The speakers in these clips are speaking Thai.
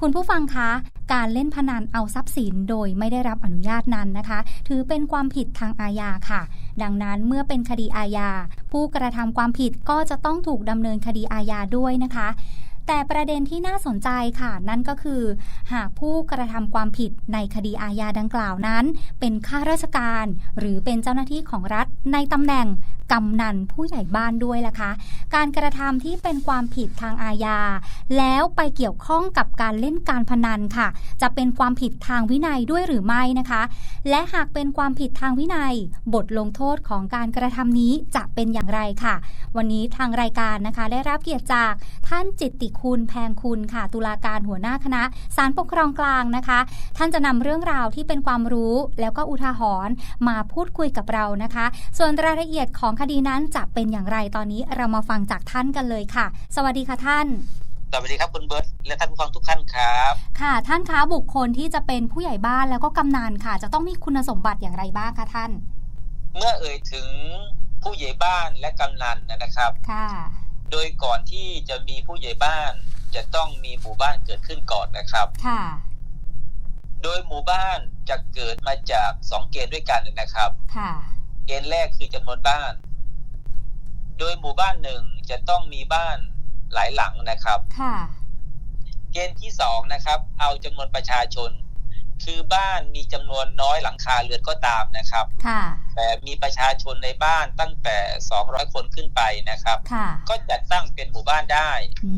คุณผู้ฟังคะ การเล่นพนันเอาทรัพย์สินโดยไม่ได้รับอนุญาตนั้นนะคะ ถือเป็นความผิดทางอาญาค่ะ ดังนั้นเมื่อเป็นคดีอาญา ผู้กระทำความผิดก็จะต้องถูกดำเนินคดีอาญาด้วยนะคะ แต่ประเด็นที่น่าสนใจค่ะ นั่นก็คือ หากผู้กระทำความผิดในคดีอาญาดังกล่าวนั้น เป็นข้าราชการ หรือเป็นเจ้าหน้าที่ของรัฐในตำแหน่งกำนันผู้ใหญ่บ้านด้วยล่ะคะ การกระทำที่เป็นความผิดทางอาญา แล้วไปเกี่ยวข้องกับการเล่นการพนันค่ะ จะเป็นความผิดทางวินัยด้วยหรือไม่นะคะ และหากเป็นความผิดทางวินัย บทลงโทษของการกระทำนี้จะเป็นอย่างไรค่ะ วันนี้ทางรายการนะคะ ได้รับเกียรติจากท่านจิตติคุณแพงคุณค่ะ ตุลาการหัวหน้าคณะศาลปกครองกลางนะคะ ท่านจะนำเรื่องราวที่เป็นความรู้แล้วก็อุทาหรณ์มาพูดคุยกับเรานะคะ ส่วนรายละเอียดของคดีนั้นจะเป็นอย่างไรตอนนี้เรามาฟังจากท่านกันเลยค่ะ สวัสดีค่ะท่านสวัสดีครับคุณเบิร์ตและท่านผู้ฟังทุกท่านครับ ค่ะ ท่านคะบุคคลที่จะเป็นผู้ใหญ่บ้านแล้วก็กำนันค่ะ จะต้องมีคุณสมบัติอย่างไรบ้างคะท่าน เมื่อเอ่ยถึงผู้ใหญ่บ้านและกำนันนะครับ ค่ะ โดยก่อนที่จะมีผู้ใหญ่บ้านจะต้องมีหมู่บ้านเกิดขึ้นก่อนนะครับ ค่ะ โดยหมู่บ้านจะเกิดมาจากสองเกณฑ์ด้วยกันนะครับ ค่ะ เกณฑ์แรกคือจำนวนบ้าน โดยหมู่บ้านหนึ่งจะต้องมีบ้านหลายหลังนะครับ ค่ะ เกณฑ์ที่สองนะครับ เอาจำนวนประชาชน คือบ้านมีจำนวนน้อยหลังคาเรือนก็ตามนะครับ ค่ะ แต่มีประชาชนในบ้านตั้งแต่ 200 คนขึ้นไปนะครับ ค่ะ ก็จัดตั้งเป็นหมู่บ้านได้อื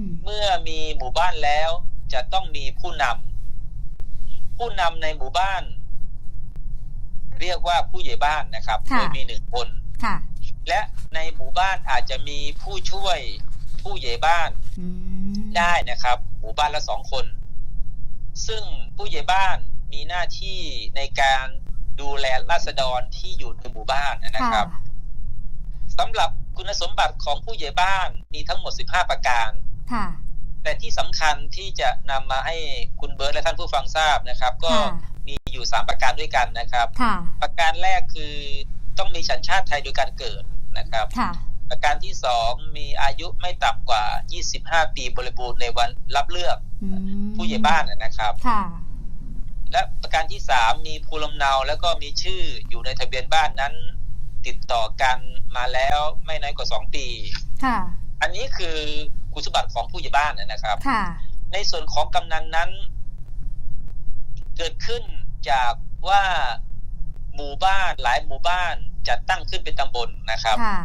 มเมื่อมีหมู่บ้านแล้วจะต้องมีผู้นำผู้นำในหมู่บ้าน เรียกว่าผู้ใหญ่บ้านนะครับค่ะโดยมีหนึ่งคนค่ะ และในหมู่บ้านอาจจะมีผู้ช่วยผู้ใหญ่บ้านอืมได้นะครับ หมู่บ้านละสองคน ซึ่งผู้ใหญ่บ้านมีหน้าที่ในการดูแลราษฎรที่อยู่ในหมู่บ้านนะครับสำหรับคุณสมบัติของผู้ใหญ่บ้านมีทั้งหมด 15 ประการค่ะแต่ที่สำคัญที่จะนำมาให้คุณเบิร์ตและท่านผู้ฟังทราบนะครับ ก็ค่ะมีอยู่ 3 ประการด้วยกันนะครับค่ะประการแรกคือต้องมีสัญชาติไทยโดยการเกิดนะครับค่ะประการที่ 2 มีอายุไม่ต่ำกว่า 25 ปีบริบูรณ์ในวันรับเลือกอืม ผู้ใหญ่บ้านนะครับค่ะและประการที่3มีภูมิลำเนาแล้วก็มีชื่ออยู่ในทะเบียนบ้านนั้น ติดต่อกันมาแล้วไม่น้อยกว่า2ปีค่ะ อันนี้คือคุณสมบัติของผู้ใหญ่บ้านนะครับค่ะ ในส่วนของกำนันนั้น เกิดขึ้นจากว่าหมู่บ้านหลายหมู่บ้านจัดตั้งขึ้นเป็นตำบลนะครับค่ะ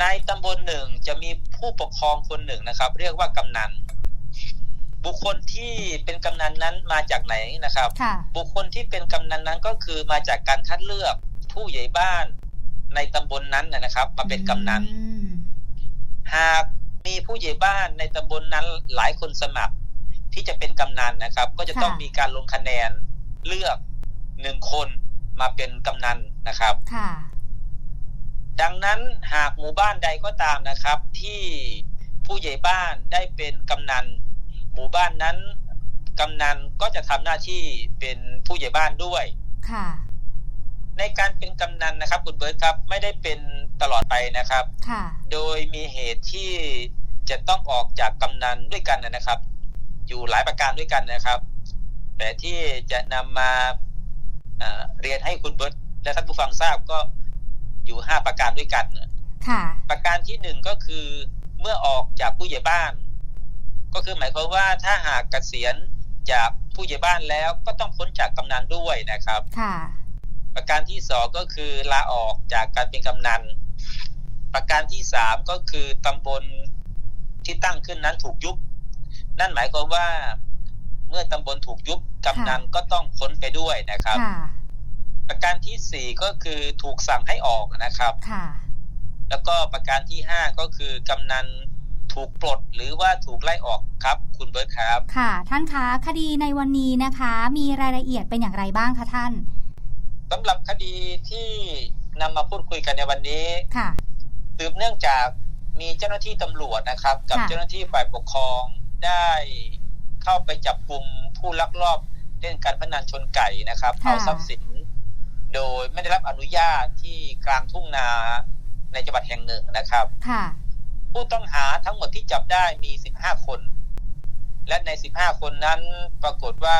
ในตำบลหนึ่งจะมีผู้ปกครองคนหนึ่งนะครับ เรียกว่ากำนัน บุคคลที่เป็นกำนันนั้นมาจากไหนนะครับค่ะบุคคลที่เป็นกำนันนั้นก็คือมาจากการคัดเลือกผู้ใหญ่บ้านในตำบลนั้นนะครับ มาเป็นกำนันอืมหากมีผู้ใหญ่บ้านในตำบลนั้นหลายคนสมัครที่จะเป็นกำนันนะครับ ก็จะต้องมีการลงคะแนนเลือกหนึ่งคนมาเป็นกำนันนะครับค่ะดังนั้นหากหมู่บ้านใดก็ตามนะครับ ที่ผู้ใหญ่บ้านได้เป็นกำนัน หมู่บ้านนั้นกำนันก็จะทำหน้าที่เป็นผู้ใหญ่บ้านด้วยค่ะ ในการเป็นกำนันนะครับคุณเบิร์ตครับ ไม่ได้เป็นตลอดไปนะครับค่ะโดยมีเหตุที่จะต้องออกจากกำนันด้วยกันนะครับ อยู่หลายประการด้วยกันนะครับ แต่ที่จะนำมาเอ่อเรียนให้คุณเบิร์ตและท่านผู้ฟังทราบก็อยู่ห้าประการด้วยกันค่ะ ประการที่หนึ่งก็คือเมื่อออกจากผู้ใหญ่บ้าน ก็คือหมายความว่าถ้าหากเกษียณจากผู้ใหญ่บ้านแล้วก็ต้องพ้นจากกำนันด้วยนะครับค่ะประการที่สองก็คือลาออกจากการเป็นกำนัน ประการที่สามก็คือตำบลที่ตั้งขึ้นนั้นถูกยุบ นั่นหมายความว่าเมื่อตำบลถูกยุบกำนันก็ต้องพ้นไปด้วยนะครับค่ะประการที่สี่ก็คือถูกสั่งให้ออกนะครับค่ะแล้วก็ประการที่ห้าก็คือกำนัน ถูกปลดหรือว่าถูกไล่ออกครับ คุณเบิร์ตครับ ค่ะ ท่านคะคดีในวันนี้นะคะ มีรายละเอียดเป็นอย่างไรบ้างคะท่านสำหรับคดีที่นำมาพูดคุยกันในวันนี้ค่ะสืบเนื่องจากมีเจ้าหน้าที่ตำรวจนะครับ กับค่ะเจ้าหน้าที่ฝ่ายปกครองได้เข้าไปจับกลุ่มผู้ลักลอบเล่นการพนันชนไก่นะครับเอาทรัพย์สิน โดยไม่ได้รับอนุญาตที่กลางทุ่งนาในจังหวัดแห่งหนึ่งนะครับ ค่ะ ผู้ต้องหาทั้งหมดที่จับได้มี 15 คน และใน 15 คนนั้นปรากฏว่า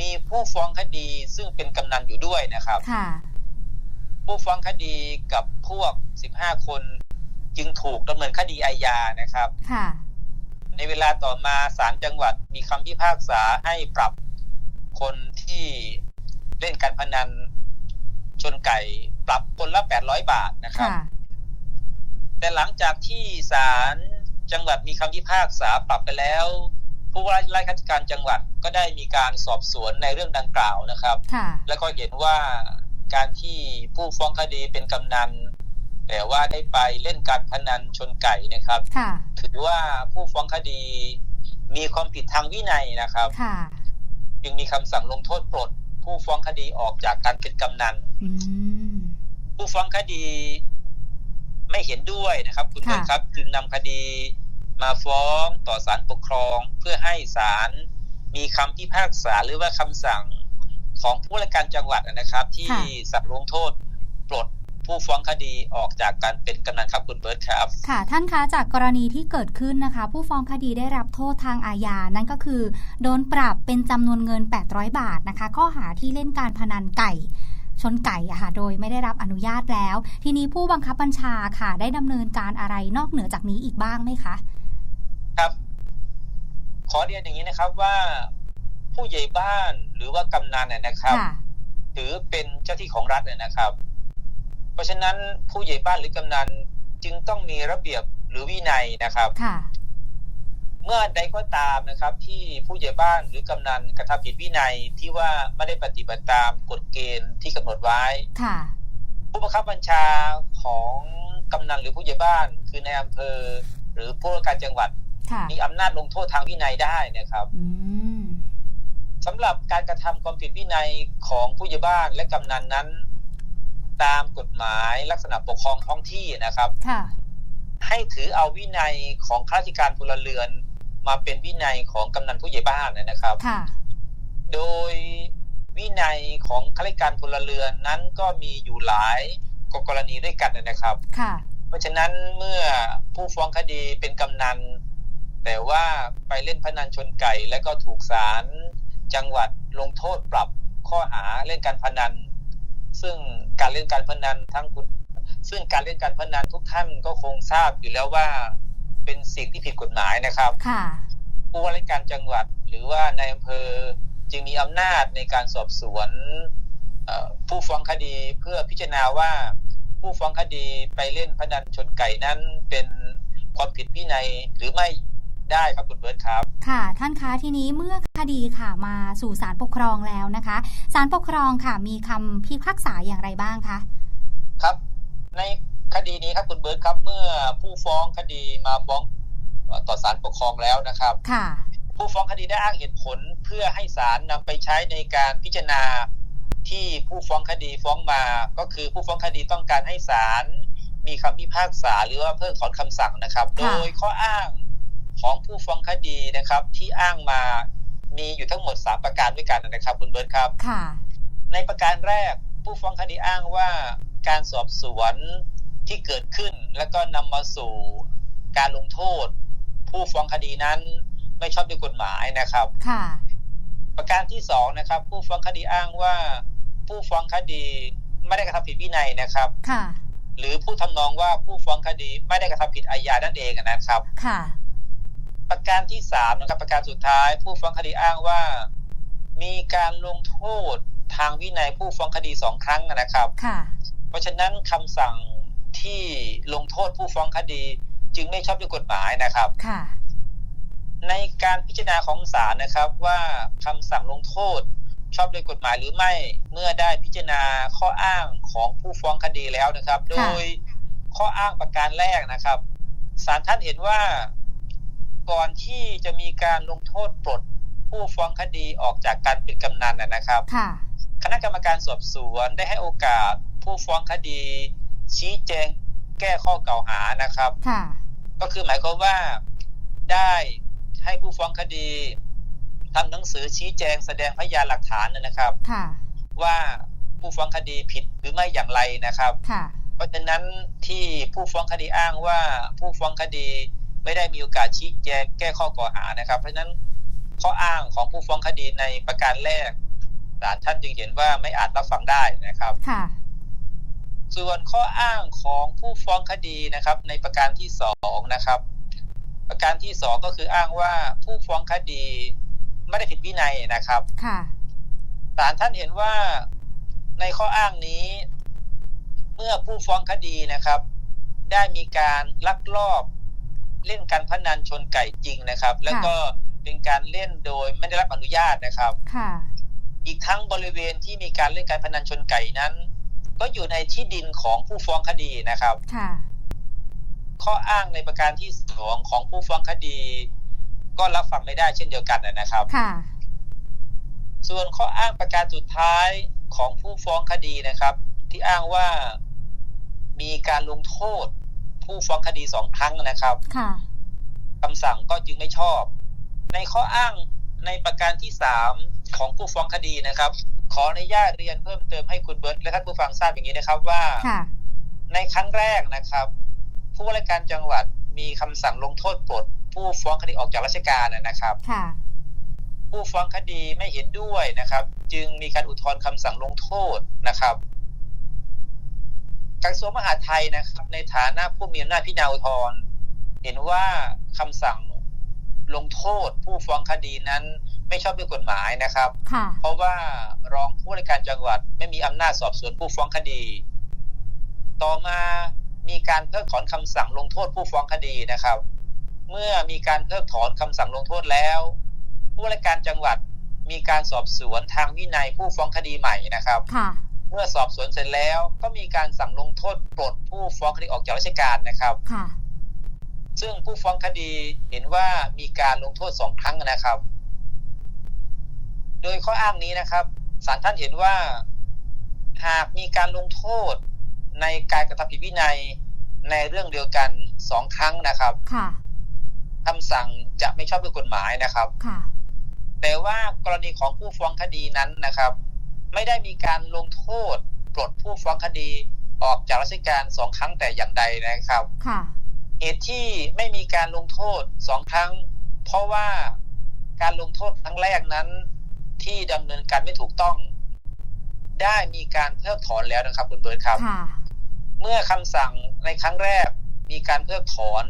มีผู้ฟ้องคดีซึ่งเป็นกำนันอยู่ด้วยนะครับค่ะผู้ฟ้องคดีกับพวก 15 คนจึงถูกดำเนินคดีอาญานะครับค่ะในเวลาต่อมาศาลจังหวัดมีคำพิพากษาให้ปรับคนที่เล่นการพนันชนไก่ปรับคนละ 800 บาทนะครับค่ะ แต่หลังจากที่ศาลจังหวัดมีคำพิพากษาปรับไปแล้ว ผู้ว่าราชการจังหวัดก็ได้มีการสอบสวนในเรื่องดังกล่าวนะครับค่ะแล้วก็เห็นว่าการที่ผู้ฟ้องคดีเป็นกำนันแต่ว่าได้ไปเล่นการพนันชนไก่นะครับค่ะถือว่าผู้ฟ้องคดีมีความผิดทางวินัยนะครับค่ะจึงมีคำสั่งลงโทษปลด ผู้ฟ้องคดีออกจากการเป็นกำนันอืมผู้ฟ้องคดี ไม่เห็นด้วยนะครับ คุณค่ะเบิร์ตครับจึงนำคดีมาฟ้องต่อศาลปกครอง เพื่อให้ศาลมีคำพิพากษาหรือว่าคำสั่งของผู้ราชการจังหวัดนะครับ ที่สั่งลงโทษปลดผู้ฟ้องคดีออกจากการเป็นกำนันครับคุณเบิร์ตครับค่ะ ท่านคะจากกรณีที่เกิดขึ้นนะคะ ผู้ฟ้องคดีได้รับโทษทางอาญานั่นก็คือ โดนปรับเป็นจำนวนเงิน 800 บาทนะคะ ข้อหาที่เล่นการพนันไก่ ชนไก่อะค่ะโดยไม่ได้รับอนุญาตแล้ว ทีนี้ผู้บังคับบัญชาค่ะ ได้ดำเนินการอะไรนอกเหนือจากนี้อีกบ้างไหมคะ ครับ ขอเรียนอย่างนี้นะครับว่าผู้ใหญ่บ้านหรือว่ากำนันเนี่ยนะครับค่ะถือเป็นเจ้าที่ของรัฐเนี่ยนะครับ เพราะฉะนั้นผู้ใหญ่บ้านหรือกำนันจึงต้องมีระเบียบหรือวินัยนะครับค่ะ เมื่อใดก็ตามนะครับ ที่ผู้ใหญ่บ้านหรือกำนันกระทำผิดวินัยที่ว่าไม่ได้ปฏิบัติตามกฎเกณฑ์ที่กำหนดไว้ค่ะผู้บังคับบัญชาของกำนันหรือผู้ใหญ่บ้าน คือในอำเภอ หรือผู้ว่าการจังหวัดค่ะมีอำนาจลงโทษทางวินัยได้นะครับอืมสำหรับการกระทำความผิดวินัยของผู้ใหญ่บ้านและกำนันนั้น ตามกฎหมายลักษณะปกครองท้องที่นะครับค่ะให้ถือเอาวินัยของข้าราชการพลเรือน มาเป็นวินัยของกำนันผู้ใหญ่บ้านนะครับค่ะโดยวินัยของข้าราชการพลเรือนนั้นก็มีอยู่หลายกรณีด้วยกันนะครับค่ะเพราะฉะนั้นเมื่อผู้ฟ้องคดีเป็นกำนัน แต่ว่าไปเล่นพนันชนไก่และก็ถูกศาลจังหวัดลงโทษปรับข้อหาเล่นการพนัน ซึ่งการเล่นการพนันทั้งคุณซึ่งการเล่นการพนันทุกท่านก็คงทราบอยู่แล้วว่า เป็นสิ่งที่ผิดกฎหมายนะครับค่ะผู้ว่าราชการจังหวัดหรือว่าในอำเภอจึงมีอำนาจในการสอบสวนเอ่อผู้ฟ้องคดีเพื่อพิจารณาว่าผู้ฟ้องคดีไปเล่นพนันชนไก่นั้นเป็นความผิดวินัยหรือไม่ได้ครับคุณเบิร์ตครับ ค่ะ ท่านคะทีนี้เมื่อคดีค่ะมาสู่ศาลปกครองแล้วนะคะศาลปกครองค่ะมีคำพิพากษาอย่างไรบ้างคะครับ ใน คดีนี้ครับคุณเบิร์ตครับเมื่อผู้ฟ้องคดีมาฟ้องเอ่อต่อศาลปกครองแล้วนะครับค่ะผู้ฟ้องคดีได้อ้างเหตุผลเพื่อให้ศาลนำไปใช้ในการพิจารณาที่ผู้ฟ้องคดีฟ้องมา ก็คือผู้ฟ้องคดีต้องการให้ศาลมีคำพิพากษาหรือว่าเพิกถอนคำสั่งนะครับ โดค่ะยข้ออ้างของผู้ฟ้องคดีนะครับ ที่อ้างมามีอยู่ทั้งหมด 3 ประการด้วยกันนะครับคุณเบิร์ตครับค่ะ ในประการแรกผู้ฟ้องคดีอ้างว่าการสอบสวน ที่เกิดขึ้น แล้วก็นำมาสู่การลงโทษ ผู้ฟ้องคดีนั้นไม่ชอบด้วยกฎหมายนะครับค่ะประการที่สองนะครับ ผู้ฟ้องคดีอ้างว่า ผู้ฟ้องคดีไม่ได้กระทำผิดวินัยนะครับค่ะหรือผู้ทำนองว่าผู้ฟ้องคดีไม่ได้กระทำผิดอาญานั่นเองนะครับ ค่ะ ประการที่สามนะครับ ประการสุดท้าย ผู้ฟ้องคดีอ้างว่า มีการลงโทษทางวินัยผู้ฟ้องคดีสองครั้งนะครับ ค่ะ เพราะฉะนั้นคำสั่ง ที่ลงโทษผู้ฟ้องคดี จึงไม่ชอบด้วยกฎหมายนะครับค่ะในการพิจารณาของศาลนะครับว่าคำสั่งลงโทษชอบด้วยกฎหมายหรือไม่เมื่อได้พิจารณาข้ออ้างของผู้ฟ้องคดีแล้วนะครับ โดยข้ออ้างประการแรกนะครับศาลท่านเห็นว่าก่อนที่จะมีการลงโทษปลดผู้ฟ้องคดีออกจากการเป็นกำนันนะนะครับค่ะคณะกรรมการสอบสวนได้ให้โอกาสผู้ฟ้องคดี ชี้แจงแก้ข้อกล่าวหานะครับ ค่ะ ก็คือหมายความว่าได้ให้ผู้ฟ้องคดีทำหนังสือชี้แจงแสดงพยานหลักฐานนะครับ ค่ะ ว่าผู้ฟ้องคดีผิดหรือไม่อย่างไรนะครับ ค่ะ เพราะฉะนั้นที่ผู้ฟ้องคดีอ้างว่าผู้ฟ้องคดีไม่ได้มีโอกาสชี้แจงแก้ข้อกล่าวหานะครับ เพราะฉะนั้นข้ออ้างของผู้ฟ้องคดีในประการแรกศาลท่านจึงเห็นว่าไม่อาจรับฟังได้นะครับ ค่ะ ส่วนข้ออ้างของผู้ฟ้องคดีนะครับ ในประการที่สองนะครับ ประการที่สองก็คืออ้างว่าผู้ฟ้องคดีไม่ได้ผิดวินัยนะครับค่ะศาลท่านเห็นว่าในข้ออ้างนี้ เมื่อผู้ฟ้องคดีนะครับ ได้มีการลักลอบเล่นการพนันชนไก่จริงนะครับ แล้วก็เป็นการเล่นโดยไม่ได้รับอนุญาตนะครับ ค่ะ อีกทั้งบริเวณที่มีการเล่นการพนันชนไก่นั้น ก็อยู่ในที่ดินของผู้ฟ้องคดีนะครับค่ะข้ออ้างในประการที่สองของผู้ฟ้องคดี ก็รับฟังไม่ได้เช่นเดียวกันนะครับค่ะส่วนข้ออ้างประการสุดท้ายของผู้ฟ้องคดีนะครับ ที่อ้างว่ามีการลงโทษ ผู้ฟ้องคดีสองครั้งนะครับค่ะคำสั่งก็จึงไม่ชอบ ในข้ออ้างในประการที่สามของผู้ฟ้องคดีนะครับ ขออนุญาตเรียนเพิ่มเติมให้คุณเบิร์ตและท่านผู้ฟังทราบอย่างนี้นะครับว่าค่ะในครั้งแรกนะครับ ผู้ว่าราชการจังหวัดมีคำสั่งลงโทษปลดผู้ฟ้องคดีออกจากราชการนะครับค่ะผู้ฟ้องคดีไม่เห็นด้วยนะครับ จึงมีการอุทธรณ์คำสั่งลงโทษนะครับกระทรวงมหาดไทยนะครับ ในฐานะผู้มีอำนาจพิจารณาอุทธรณ์เห็นว่าคำสั่งลงโทษ ผู้ฟ้องคดีนั้น ไม่ชอบด้วยกฎหมายนะครับค่ะเพราะว่ารองผู้ว่าราชการจังหวัดไม่มีอำนาจสอบสวนผู้ฟ้องคดี ต่อมามีการเพิกถอนคำสั่งลงโทษผู้ฟ้องคดีนะครับ เมื่อมีการเพิกถอนคำสั่งลงโทษแล้ว ผู้ว่าราชการจังหวัดมีการสอบสวนทางวินัยผู้ฟ้องคดีใหม่นะครับค่ะเมื่อสอบสวนเสร็จแล้วก็มีการสั่งลงโทษปลดผู้ฟ้องคดีออกจากราชการนะครับค่ะซึ่งผู้ฟ้องคดีเห็นว่ามีการลงโทษสองครั้งนะครับ โดยข้ออ้างนี้นะครับศาลท่านเห็นว่า หากมีการลงโทษในการกระทำผิดวินัยในเรื่องเดียวกันสองครั้งนะครับค่ะคำสั่งจะไม่ชอบด้วยกฎหมายนะครับค่ะแต่ว่ากรณีของผู้ฟ้องคดีนั้นนะครับ ไม่ได้มีการลงโทษปลดผู้ฟ้องคดีออกจากราชการสองครั้งแต่อย่างใดนะครับ ค่ะเหตุที่ไม่มีการลงโทษสองครั้ง เพราะว่าการลงโทษครั้งแรกนั้น ที่ดำเนินการไม่ถูกต้อง ได้มีการเพิกถอนแล้วนะครับคุณเบิร์ตครับค่ะเมื่อคำสั่งในครั้งแรก มีการเพิกถอน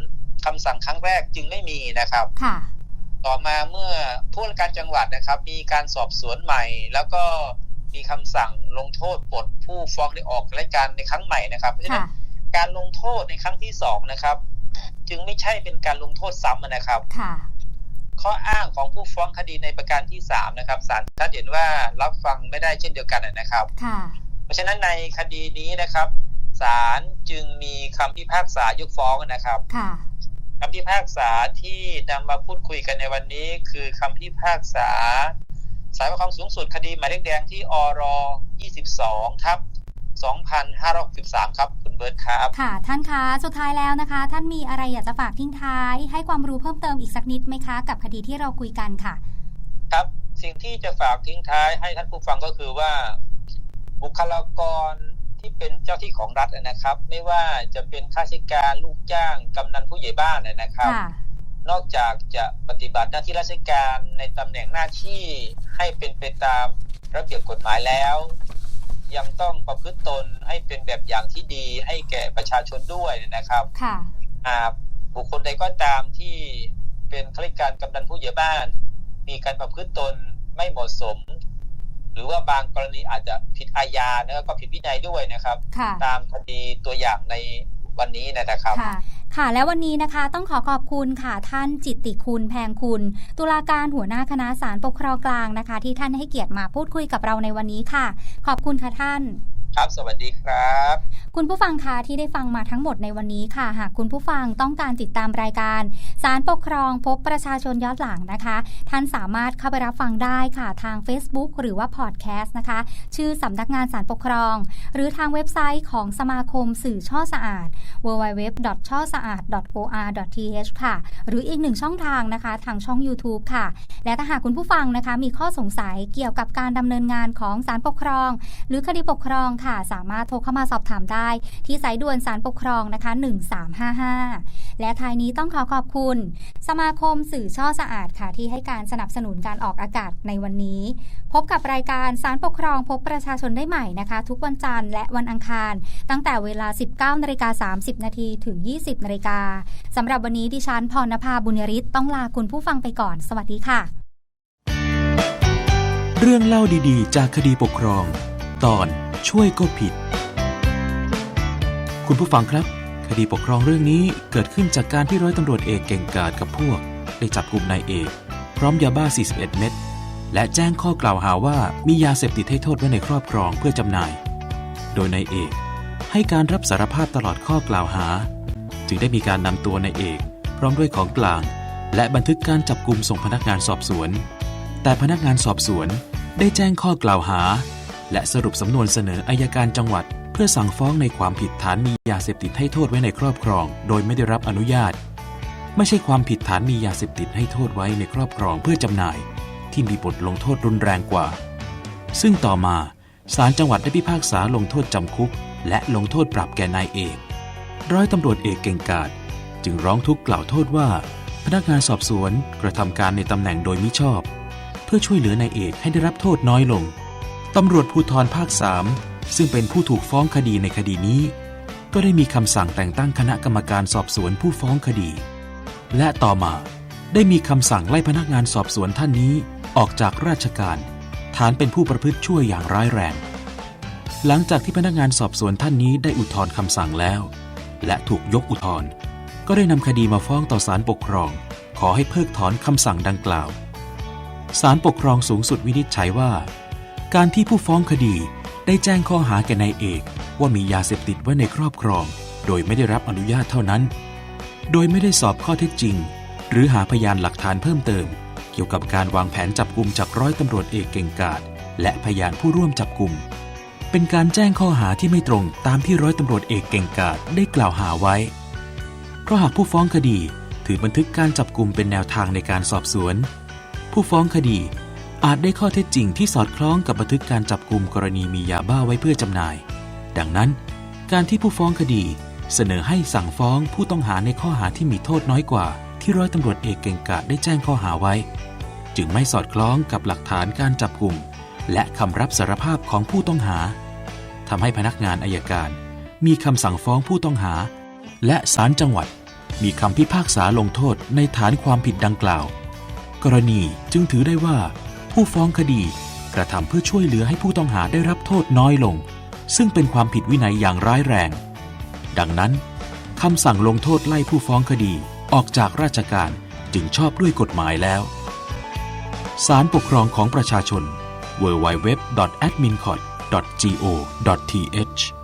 คำสั่งครั้งแรกจึงไม่มีนะครับค่ะต่อมาเมื่อผู้ว่าราชการจังหวัดนะครับ มีการสอบสวนใหม่ แล้วก็มีคำสั่งลงโทษปลดผู้ฟ้องได้ออกรายการในครั้งใหม่นะครับเพราะฉะนั้ค่ะนการลงโทษในครั้งที่สองนะครับ จึงไม่ใช่เป็นการลงโทษซ้ำนะครับค่ะ ข้ออ้างของผู้ฟ้องคดีในประการที่สามนะครับศาลท่านเห็นว่ารับฟังไม่ได้เช่นเดียวกันนะครับค่ะเพราะฉะนั้นในคดีนี้นะครับศาลจึงมีคำพิพากษายกฟ้องนะครับค่ะคำพิพากษาที่นำมาพูดคุยกันในวันนี้ คือคำพิพากษาสารปกครองสูงสุดคดีหมายเลขแดงที่อร22ทับ 2563 ครับ คุณเบิร์ตครับ ค่ะ ท่านคะ สุดท้ายแล้วนะคะ ท่านมีอะไรอยากจะฝากทิ้งท้าย ให้ความรู้เพิ่มเติมอีกสักนิดไหมคะ กับคดีที่เราคุยกันค่ะ ครับสิ่งที่จะฝากทิ้งท้ายให้ท่านผู้ฟังก็คือว่า บุคลากรที่เป็นเจ้าที่ของรัฐนะครับ ไม่ว่าจะเป็นข้าราชการลูกจ้างกำนันผู้ใหญ่บ้านนะครับค่ะนอกจากจะปฏิบัติหน้าที่ราชการในตำแหน่งหน้าที่ให้เป็นไปตามระเบียบกฎหมายแล้ว ยังต้องประพฤติตนให้เป็นแบบอย่างที่ดีให้แก่ประชาชนด้วยนะครับค่ะหากบุคคลใดก็ตามที่เป็นข้าราชการกำนันผู้ใหญ่บ้าน มีการประพฤติตนไม่เหมาะสม หรือว่าบางกรณีอาจจะผิดอาญาแล้วก็ผิดวินัยด้วยนะครับค่ะตามคดีตัวอย่างในวันนี้นะครับ ค่ะ และวันนี้นะคะ ต้องขอขอบคุณค่ะท่านจิตติคุณแพงคุณ ตุลาการหัวหน้าคณะสารปกครองกลางนะคะ ที่ท่านให้เกียรติมาพูดคุยกับเราในวันนี้ค่ะ ขอบคุณค่ะท่าน ครับ สวัสดีครับ คุณผู้ฟังคะที่ได้ฟังมาทั้งหมดในวันนี้ค่ะ หากคุณผู้ฟังต้องการติดตามรายการ สารปกครองพบประชาชนย้อนหลังนะคะ ท่านสามารถเข้าไปรับฟังได้ค่ะทาง Facebook หรือว่าพอดแคสต์นะคะ ชื่อสำนักงานสารปกครอง หรือทางเว็บไซต์ของสมาคมสื่อช่อสะอาด www. ช่อสะอาด or.th ค่ะ หรืออีกหนึ่งช่องทางนะคะ ทางช่อง YouTube ค่ะ และถ้าหากคุณผู้ฟังนะคะ มีข้อสงสัยเกี่ยวกับการดำเนินงานของสารปกครอง หรือคดีปกครองค่ะสามารถโทรเข้ามาสอบถามได้ ที่สายด่วนสารปกครองนะคะ 1355 และท้ายนี้ต้องขอขอบคุณ สมาคมสื่อช่อสะอาดค่ะ ที่ให้การสนับสนุนการออกอากาศในวันนี้ พบกับรายการสารปกครองพบประชาชนได้ใหม่นะคะ ทุกวันจันทร์และวันอังคาร ตั้งแต่เวลา 19นาฬิกา30นาทีถึง 20นาฬิกาสำหรับวันนี้ดิฉันพรณภาบุญริศต้องลาคุณผู้ฟังไปก่อน สวัสดีค่ะ เรื่องเล่าดีๆ จากคดีปกครอง ตอนช่วยก็ผิด คุณผู้ฟังครับ คดีปกครองเรื่องนี้เกิดขึ้นจากการที่ร้อยตำรวจเอกเก่งกาจกับพวก ได้จับกลุ่มนายเอก พร้อมยาบ้า 41 เม็ดและแจ้งข้อกล่าวหาว่ามียาเสพติดให้โทษไว้ในครอบครองเพื่อจำหน่าย โดยนายเอกให้การรับสารภาพตลอดข้อกล่าวหา จึงได้มีการนำตัวนายเอก พร้อมด้วยของกลาง และบันทึกการจับกลุ่มส่งพนักงานสอบสวน แต่พนักงานสอบสวนได้แจ้งข้อกล่าวหา และสรุปสำนวนเสนออายการจังหวัด เพื่อสั่งฟ้องในความผิดฐานมียาเสพติดให้โทษไว้ในครอบครอง โดยไม่ได้รับอนุญาต ไม่ใช่ความผิดฐานมียาเสพติดให้โทษไว้ในครอบครองเพื่อจำหน่าย ที่มีบทลงโทษรุนแรงกว่า ซึ่งต่อมาศาลจังหวัดได้พิพากษาลงโทษจำคุก และลงโทษปรับแก่นายเอกร้อยตำรวจเอกเก่งกาจจึงร้องทุกข์กล่าวโทษว่า พนักงานสอบสวนกระทำการในตำแหน่งโดยมิชอบ เพื่อช่วยเหลือนายเอกให้ได้รับโทษน้อยลง ตำรวจภูธรภาค3ซึ่งเป็นผู้ถูกฟ้องคดีในคดีนี้ ก็ได้มีคำสั่งแต่งตั้งคณะกรรมการสอบสวนผู้ฟ้องคดี และต่อมาได้มีคำสั่งไล่พนักงานสอบสวนท่านนี้ออกจากราชการ ฐานเป็นผู้ประพฤติชั่วอย่างร้ายแรง หลังจากที่พนักงานสอบสวนท่านนี้ได้อุทธรณ์คำสั่งแล้ว และถูกยกอุทธรณ์ก็ได้นำคดีมาฟ้องต่อศาลปกครอง ขอให้เพิกถอนคำสั่งดังกล่าวศาลปกครองสูงสุดวินิจฉัยว่า การที่ผู้ฟ้องคดีได้แจ้งข้อหาแก่นายเอกว่ามียาเสพติดไว้ในครอบครอง โดยไม่ได้รับอนุญาตเท่านั้น โดยไม่ได้สอบข้อเท็จจริง หรือหาพยานหลักฐานเพิ่มเติม เกี่ยวกับการวางแผนจับกลุ่มจากร้อยตำรวจเอกเก่งกาจและพยานผู้ร่วมจับกลุ่ม เป็นการแจ้งข้อหาที่ไม่ตรงตามที่ร้อยตำรวจเอกเก่งกาจได้กล่าวหาไว้ เพราะหากผู้ฟ้องคดีถือบันทึกการจับกลุ่มเป็นแนวทางในการสอบสวน ผู้ฟ้องคดี อาจได้ข้อเท็จจริงที่สอดคล้องกับบันทึกการจับกลุ่มกรณีมียาบ้าไว้เพื่อจำหน่าย ดังนั้น การที่ผู้ฟ้องคดีเสนอให้สั่งฟ้องผู้ต้องหาในข้อหาที่มีโทษน้อยกว่า ที่ร้อยตำรวจเอกเก่งกาจได้แจ้งข้อหาไว้ จึงไม่สอดคล้องกับหลักฐานการจับกลุ่ม และคำรับสารภาพของผู้ต้องหาทำให้พนักงานอายการ มีคำสั่งฟ้องผู้ต้องหา และศาลจังหวัด มีคำพิพากษาลงโทษในฐานความผิดดังกล่าว กรณีจึงถือได้ว่า ผู้ฟ้องคดี กระทำเพื่อช่วยเหลือให้ผู้ต้องหาได้รับโทษน้อยลง ซึ่งเป็นความผิดวินัยอย่างร้ายแรง ดังนั้นคำสั่งลงโทษไล่ผู้ฟ้องคดีออกจากราชการจึงชอบด้วยกฎหมายแล้วศาลปกครองของประชาชน www.admincot.go.th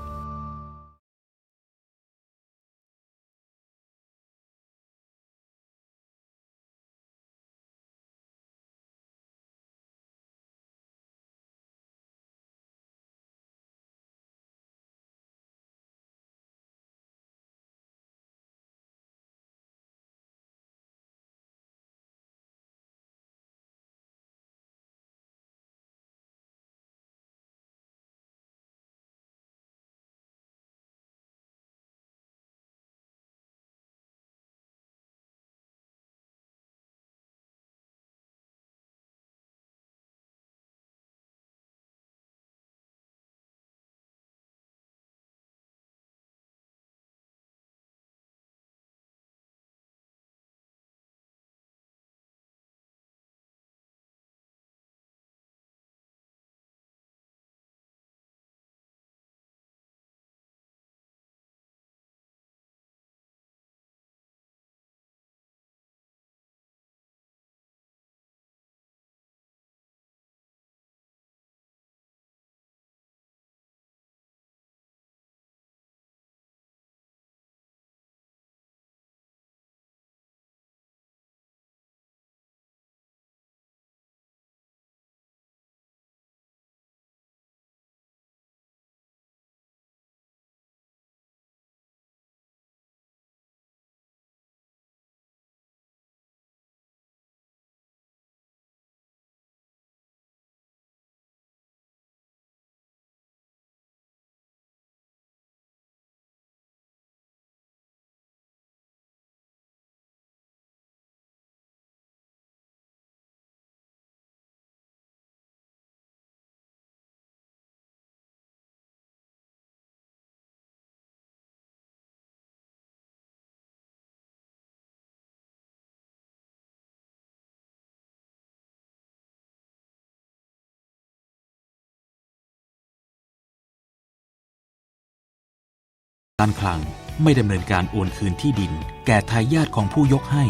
การคลังไม่ดำเนินการโอนคืนที่ดิน แก่ทายาทของผู้ยกให้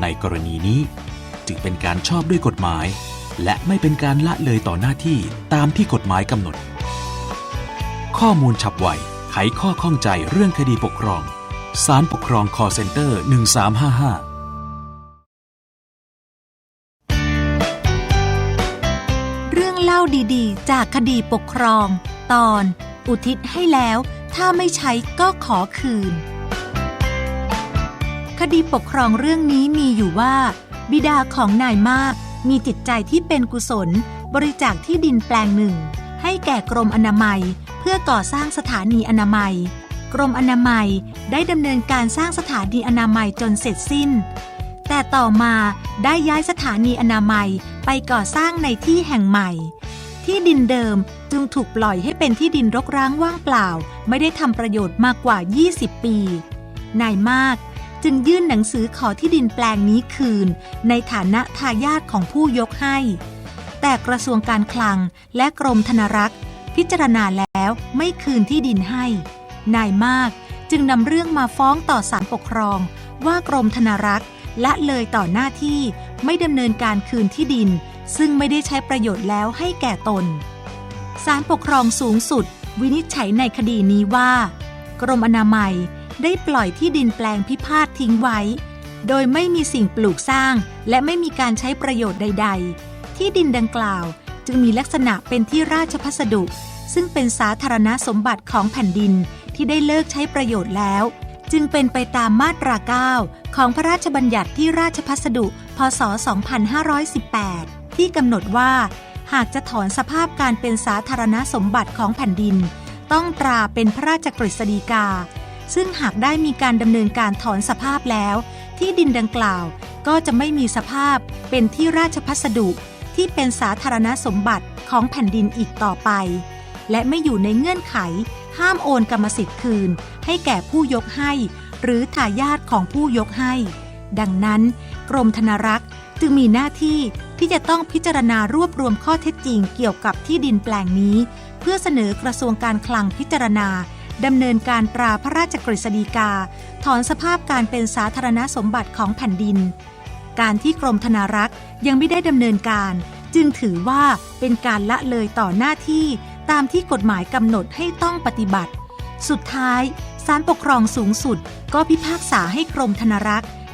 ในกรณีนี้จึงเป็นการชอบด้วยกฎหมาย และไม่เป็นการละเลยต่อหน้าที่ตามที่กฎหมายกำหนด ข้อมูลฉับไวไขข้อข้องใจเรื่องคดีปกครองศาลปกครองคอเซ็นเตอร์ 1355เรื่องเล่าดีๆ จากคดีปกครอง ตอน อุทิศให้แล้ว ถ้าไม่ใช้ก็ขอคืน คดีปกครองเรื่องนี้มีอยู่ว่า บิดาของนายมาก มีจิตใจที่เป็นกุศล บริจาคที่ดินแปลงหนึ่ง ให้แก่กรมอนามัย เพื่อก่อสร้างสถานีอนามัย กรมอนามัยได้ดำเนินการสร้างสถานีอนามัยจนเสร็จสิ้น แต่ต่อมาได้ย้ายสถานีอนามัยไปก่อสร้างในที่แห่งใหม่ ที่ดินเดิม จึงถูกปล่อยให้เป็นที่ดินรกร้างว่างเปล่า ไม่ได้ทำประโยชน์มากกว่า 20 ปี นายมากจึงยื่นหนังสือขอที่ดินแปลงนี้คืน ในฐานะทายาทของผู้ยกให้ แต่กระทรวงการคลังและกรมธนรักษ์ พิจารณาแล้วไม่คืนที่ดินให้ นายมากจึงนำเรื่องมาฟ้องต่อศาลปกครอง ว่ากรมธนรักษ์ละเลยต่อหน้าที่ไม่ดำเนินการคืนที่ดิน ซึ่งไม่ได้ใช้ประโยชน์แล้วให้แก่ตน ศาลปกครองสูงสุด วินิจฉัยในคดีนี้ว่า กรมอนามัยได้ปล่อยที่ดินแปลงพิพาททิ้งไว้ โดยไม่มีสิ่งปลูกสร้าง และไม่มีการใช้ประโยชน์ใด ๆ ที่ดินดังกล่าวจึงมีลักษณะเป็นที่ราชพัสดุ ซึ่งเป็นสาธารณสมบัติของแผ่นดินที่ได้เลิกใช้ประโยชน์แล้ว จึงเป็นไปตามมาตรา 9 ของพระราชบัญญัติที่ราชพัสดุ พศ 2518 ที่กำหนดว่า หากจะถอนสภาพการเป็นสาธารณสมบัติของแผ่นดิน ต้องตราเป็นพระราชกฤษฎีกา ซึ่งหากได้มีการดำเนินการถอนสภาพแล้ว ที่ดินดังกล่าวก็จะไม่มีสภาพเป็นที่ราชพัสดุที่เป็นสาธารณสมบัติของแผ่นดินอีกต่อไป และไม่อยู่ในเงื่อนไข ห้ามโอนกรรมสิทธิ์คืน ให้แก่ผู้ยกให้ หรือทายาทของผู้ยกให้ ดังนั้น กรมธนรักษ์ จึงมีหน้าที่ที่จะต้องพิจารณารวบรวมข้อเท็จจริงเกี่ยวกับที่ดินแปลงนี้ เพื่อเสนอกระทรวงการคลังพิจารณาดำเนินการตราพระราชกฤษฎีกา ถอนสภาพการเป็นสาธารณสมบัติของแผ่นดิน การที่กรมธนารักษ์ยังไม่ได้ดำเนินการ จึงถือว่าเป็นการละเลยต่อหน้าที่ตามที่กฎหมายกำหนดให้ต้องปฏิบัติ สุดท้ายศาลปกครองสูงสุดก็พิพากษาให้กรมธนารักษ์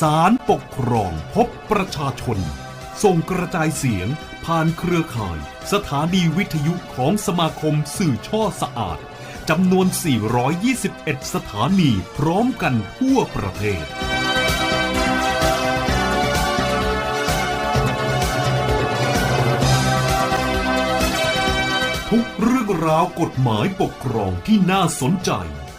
สารปกครองพบประชาชน ส่งกระจายเสียงผ่านเครือข่าย สถานีวิทยุของสมาคมสื่อช่อสะอาดจำนวน 421 สถานีพร้อมกันทั่วประเทศ ทุกเรื่องราวกฎหมายปกครองที่น่าสนใจ